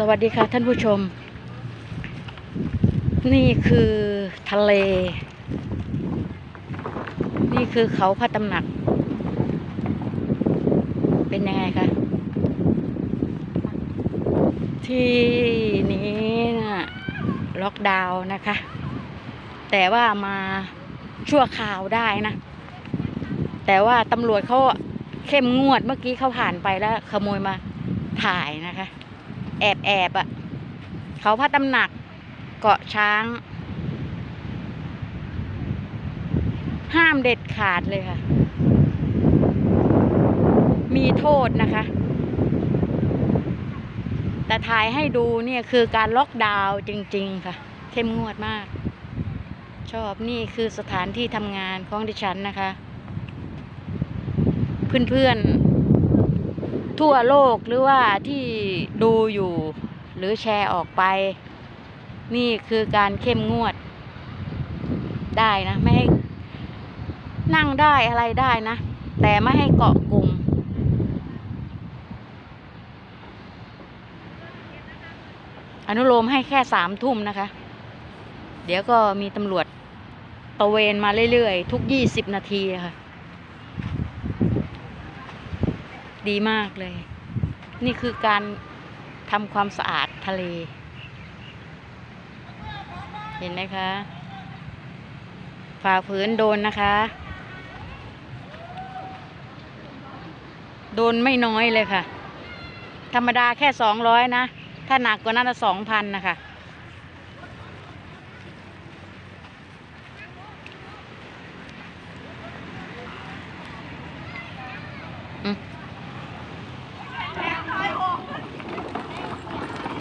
สวัสดีค่ะท่านผู้ชม นี่คือทะเล นี่คือเขาพระตำหนัก เป็นยังไงคะที่นี้นะล็อกดาวน์นะคะ แต่ว่ามาชั่วคราวได้นะ แต่ว่าตำรวจเขาเข้มงวดเมื่อกี้เขาผ่านไปแล้วขโมยมาถ่ายนะคะ แอบแอบอะ่ะ เขาพระตำหนัก เกาะช้าง ห้ามเด็ดขาดเลยค่ะ มีโทษนะคะ แต่ถ่ายให้ดูเนี่ยคือการล็อกดาวน์จริง ๆ ค่ะ เข้มงวดมาก ชอบนี่คือสถานที่ทำงานของดิฉันนะคะ เพื่อนๆทั่วโลกหรือว่าที่ ดูอยู่ หรือแชร์ออกไป นี่คือการเข้มงวด ได้นะไม่ให้ นั่งได้อะไรได้นะ แต่ไม่ให้เกาะกลุ่มอนุโลมให้แค่สามทุ่มนะคะ เดี๋ยวก็มีตำรวจตระเวนมาเรื่อยๆ ทุกยี่สิบนาทีะค่ะ ดีมากเลย นี่คือการ ทำความสะอาดทะเล เห็นไหมคะ ฝ่าฝืนโดนนะคะ โดนไม่น้อยเลยค่ะ ธรรมดาแค่สองร้อยนะ ถ้าหนักกว่านั้นสองพันนะคะอืม